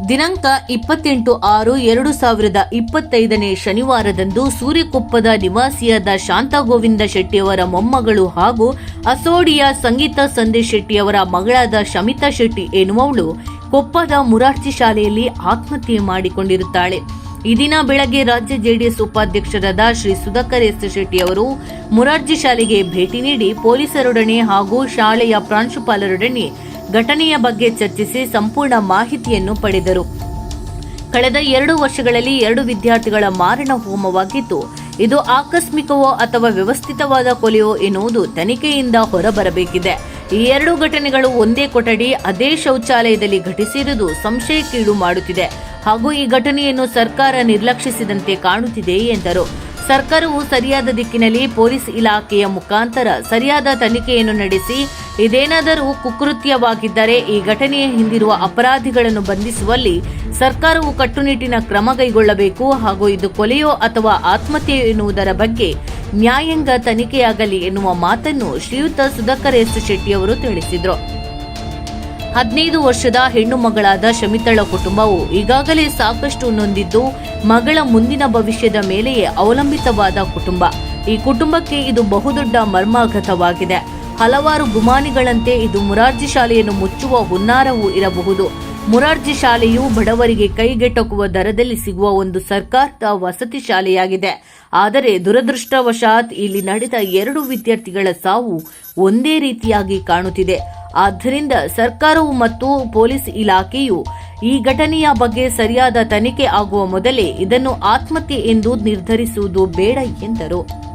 ದಿನಾಂಕ ಇಪ್ಪತ್ತೆಂಟು ಆರು ಎರಡು ಸಾವಿರದ ಇಪ್ಪತ್ತೈದನೇ ಶನಿವಾರದಂದು ಸೂರ್ಯಕೊಪ್ಪದ ನಿವಾಸಿಯಾದ ಶಾಂತಾ ಗೋವಿಂದ ಶೆಟ್ಟಿಯವರ ಮೊಮ್ಮಗಳು ಹಾಗೂ ಅಸೋಡಿಯ ಸಂಗೀತ ಸಂದೇಶ್ ಶೆಟ್ಟಿಯವರ ಮಗಳಾದ ಶಮಿತಾ ಶೆಟ್ಟಿ ಎನ್ನುವವಳು ಕೊಪ್ಪದ ಮುರಾರ್ಜಿ ಶಾಲೆಯಲ್ಲಿ ಆತ್ಮಹತ್ಯೆ ಮಾಡಿಕೊಂಡಿರುತ್ತಾಳೆ. ಈ ದಿನ ಬೆಳಗ್ಗೆ ರಾಜ್ಯ ಜೆಡಿಎಸ್ ಉಪಾಧ್ಯಕ್ಷರಾದ ಶ್ರೀ ಸುಧಾಕರ್ ಎಸ್ ಶೆಟ್ಟಿ ಅವರು ಮುರಾರ್ಜಿ ಶಾಲೆಗೆ ಭೇಟಿ ನೀಡಿ ಪೊಲೀಸರೊಡನೆ ಹಾಗೂ ಶಾಲೆಯ ಪ್ರಾಂಶುಪಾಲರೊಡನೆ ಘಟನೆಯ ಬಗ್ಗೆ ಚರ್ಚಿಸಿ ಸಂಪೂರ್ಣ ಮಾಹಿತಿಯನ್ನು ಪಡೆದರು. ಕಳೆದ ಎರಡು ವರ್ಷಗಳಲ್ಲಿ ಎರಡು ವಿದ್ಯಾರ್ಥಿಗಳ ಮಾರಣ ಹೋಮವಾಗಿದ್ದು, ಇದು ಆಕಸ್ಮಿಕವೋ ಅಥವಾ ವ್ಯವಸ್ಥಿತವಾದ ಕೊಲೆಯೋ ಎನ್ನುವುದು ತನಿಖೆಯಿಂದ ಹೊರಬರಬೇಕಿದೆ. ಈ ಎರಡು ಘಟನೆಗಳು ಒಂದೇ ಕೊಠಡಿ, ಅದೇ ಶೌಚಾಲಯದಲ್ಲಿ ಘಟಿಸಿರುವುದು ಸಂಶಯಕ್ಕೀಡು ಮಾಡುತ್ತಿದೆ. ಹಾಗೂ ಈ ಘಟನೆಯನ್ನು ಸರ್ಕಾರ ನಿರ್ಲಕ್ಷಿಸಿದಂತೆ ಕಾಣುತ್ತಿದೆ ಎಂದರು. ಸರ್ಕಾರವು ಸರಿಯಾದ ದಿಕ್ಕಿನಲ್ಲಿ ಪೊಲೀಸ್ ಇಲಾಖೆಯ ಮುಖಾಂತರ ಸರಿಯಾದ ತನಿಖೆಯನ್ನು ನಡೆಸಿ, ಇದೇನಾದರೂ ಕುಕೃತ್ಯವಾಗಿದ್ದರೆ ಈ ಘಟನೆಯ ಹಿಂದಿರುವ ಅಪರಾಧಿಗಳನ್ನು ಬಂಧಿಸುವಲ್ಲಿ ಸರ್ಕಾರವು ಕಟ್ಟುನಿಟ್ಟಿನ ಕ್ರಮ ಕೈಗೊಳ್ಳಬೇಕು ಹಾಗೂ ಇದು ಕೊಲೆಯೋ ಅಥವಾ ಆತ್ಮಹತ್ಯೆ ಎನ್ನುವುದರ ಬಗ್ಗೆ ನ್ಯಾಯಾಂಗ ತನಿಖೆಯಾಗಲಿ ಎನ್ನುವ ಮಾತನ್ನು ಶ್ರೀಯುತ ಸುಧಾಕರ್ ಎಸ್ ಶೆಟ್ಟಿಯವರು ತಿಳಿಸಿದರು. ಹದಿನೈದು ವರ್ಷದ ಹೆಣ್ಣು ಮಗಳಾದ ಶಮಿತಳ ಕುಟುಂಬವು ಈಗಾಗಲೇ ಸಾಕಷ್ಟು ನೊಂದಿದ್ದು, ಮಗಳ ಮುಂದಿನ ಭವಿಷ್ಯದ ಮೇಲೆಯೇ ಅವಲಂಬಿತವಾದ ಕುಟುಂಬ. ಈ ಕುಟುಂಬಕ್ಕೆ ಇದು ಬಹುದೊಡ್ಡ ಮರ್ಮಾಘತವಾಗಿದೆ. ಹಲವಾರು ಗುಮಾನಿಗಳಂತೆ ಇದು ಮುರಾರ್ಜಿ ಶಾಲೆಯನ್ನು ಮುಚ್ಚುವ ಹುನ್ನಾರವೂ ಇರಬಹುದು. ಮುರಾರ್ಜಿ ಶಾಲೆಯು ಬಡವರಿಗೆ ಕೈಗೆಟಕುವ ದರದಲ್ಲಿ ಸಿಗುವ ಒಂದು ಸರ್ಕಾರದ ವಸತಿ ಶಾಲೆಯಾಗಿದೆ. ಆದರೆ ದುರದೃಷ್ಟವಶಾತ್ ಇಲ್ಲಿ ನಡೆದ ಎರಡು ವಿದ್ಯಾರ್ಥಿಗಳ ಸಾವು ಒಂದೇ ರೀತಿಯಾಗಿ ಕಾಣುತ್ತಿದೆ. ಆದ್ದರಿಂದ ಸರ್ಕಾರವು ಮತ್ತು ಪೊಲೀಸ್ ಇಲಾಖೆಯು ಈ ಘಟನೆಯ ಬಗ್ಗೆ ಸರಿಯಾದ ತನಿಖೆ ಆಗುವ ಮೊದಲೇ ಇದನ್ನು ಆತ್ಮಹತ್ಯೆ ಎಂದು ನಿರ್ಧರಿಸುವುದು ಬೇಡ ಎಂದರು.